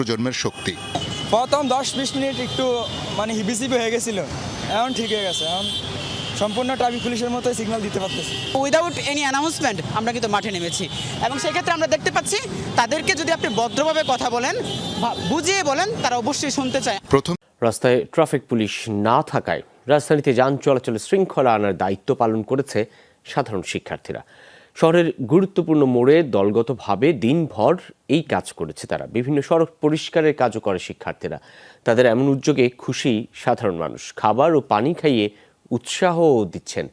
প্রজন্মের শক্তি। প্রথম দশ বিশ মিনিট একটু মানে হিবিসিবি হয়ে গেছিল। এখন ঠিক হয়ে গেছে এখন সম্পূর্ণ ট্রাফিক পুলিশের মতোই সিগন্যাল দিতে পারতেছি। উইদাউট এনি অ্যানাউন্সমেন্ট আমরা কিন্তু মাঠে নেমেছি। এবং সেক্ষেত্রে আমরা দেখতে পাচ্ছি তাদেরকে যদি আপনি ভদ্রভাবে কথা বলেন বুঝিয়ে বলেন তারা অবশ্যই শুনতে চায়। প্রথম রাস্তায় ট্রাফিক পুলিশ না থাকায় রাজধানীতে যান চলাচলে শৃঙ্খলা আনার দায়িত্ব পালন করেছে সাধারণ শিক্ষার্থীরা। শহরের গুরুত্বপূর্ণ মোড়ে দলগতভাবে দিনভর এই কাজ করেছে তারা। বিভিন্ন সড়ক পরিষ্কারের কাজও করে শিক্ষার্থীরা। তাদের এমন উদ্যোগে খুশি সাধারণ মানুষ। খাবার ও পানি খাইয়ে উৎসাহও দিচ্ছেন।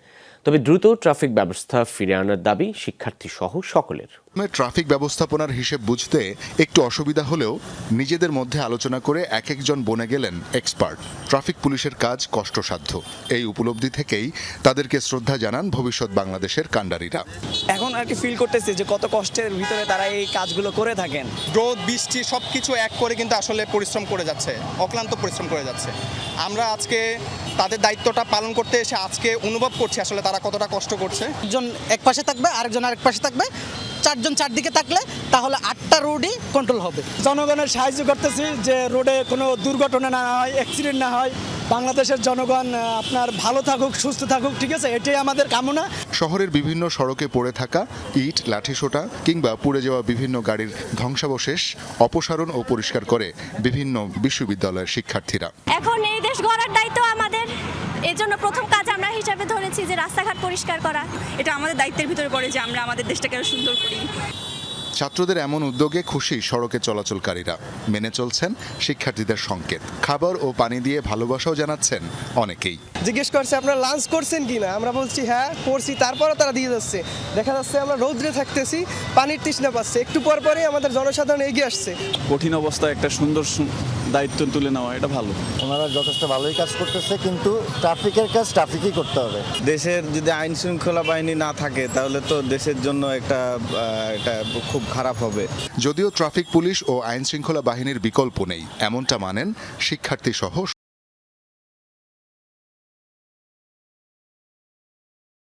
তবে দ্রুত ট্রাফিক ব্যবস্থা ফিরে আনার দাবি শিক্ষার্থী সহ সকলের ট্রাফিক ব্যবস্থাপনার হিসেব বুঝতে একটু অসুবিধা হলেও নিজেদের মধ্যে আলোচনা করে এক একজন বনে গেলেন এক্সপার্ট। ট্রাফিক পুলিশের কাজ কষ্টসাধ্য। এই উপলব্ধি থেকেই তাদেরকে শ্রদ্ধা জানান ভবিষ্যৎ বাংলাদেশের কাণ্ডারিরা। এখন আর কি ফিল করতেছি যে কত কষ্টের ভিতরে তারা এই কাজগুলো করে থাকেন। রোদ বৃষ্টি সব কিছু এক করে কিন্তু আসলে পরিশ্রম করে যাচ্ছে অক্লান্ত পরিশ্রম করে যাচ্ছে। আমরা আজকে তাদের দায়িত্বটা পালন করতে এসে আজকে অনুভব করছি আসলে তারা কতটা কষ্ট করছে? একজন এক পাশে থাকবে আরেকজন আরেক পাশে থাকবে। চারজন চারদিকে থাকলে তাহলে আটটা রোডই কন্ট্রোল হবে। জনগণের সাহায্য করতেছি যে রোডে কোনো দুর্ঘটনা না হয় অ্যাক্সিডেন্ট না হয়। বাংলাদেশের জনগণ আপনার ভালো থাকুক সুস্থ থাকুক ঠিক আছে? এটাই আমাদের কামনা। শহরের বিভিন্ন সড়কে পড়ে থাকা ইট লাঠিসোঁটা কিংবা পুড়ে যাওয়া বিভিন্ন গাড়ির ধ্বংসাবশেষ অপসারণ ও পরিষ্কার করে বিভিন্ন বিশ্ববিদ্যালয়ের শিক্ষার্থীরা। এখন এই দেশ গড়ার দায়িত্ব আমাদের। এর জন্য প্রথম কাজ আমরা হিসাবে ধরেছি যে রাস্তাঘাট পরিষ্কার করা। এটা আমাদের দায়িত্বের ভিতরে পড়ে যে আমরা আমাদের দেশটাকে আরও সুন্দর করি। ছাত্রদের এমন উদ্যোগে খুশি সড়কে চলাচলকারীরা। মেনে চলছেন শিক্ষার্থীদের সংকেত। খাবার ও পানি দিয়ে ভালোবাসাও জানাচ্ছেন অনেকেই। জিজ্ঞেস করছে আপনারা লাঞ্চ করছেন কি না আমরা বলছি হ্যাঁ করছি। তারপরও তারা দিয়ে যাচ্ছে। দেখা যাচ্ছে আমরা রৌদ্রে থাকতেছি পানির তৃষ্ণা পাচ্ছে। একটু পর পরে আমাদের জনসাধারণ এগিয়ে আসছে। কঠিন অবস্থায় একটা সুন্দর দায়িত্ব তুলে নেওয়া এটা ভালো। ওনারা যথেষ্ট ভালোই কাজ করতেছে কিন্তু ট্রাফিকের কাজ ট্রাফিকই করতে হবে। দেশের যদি আইন শৃঙ্খলা বাহিনী না থাকে তাহলে তো দেশের জন্য একটা এটা খুব খারাপ হবে। যদিও ট্রাফিক পুলিশ ও আইন শৃঙ্খলা বাহিনীর বিকল্প নেই এমনটা মানেন শিক্ষার্থী সহ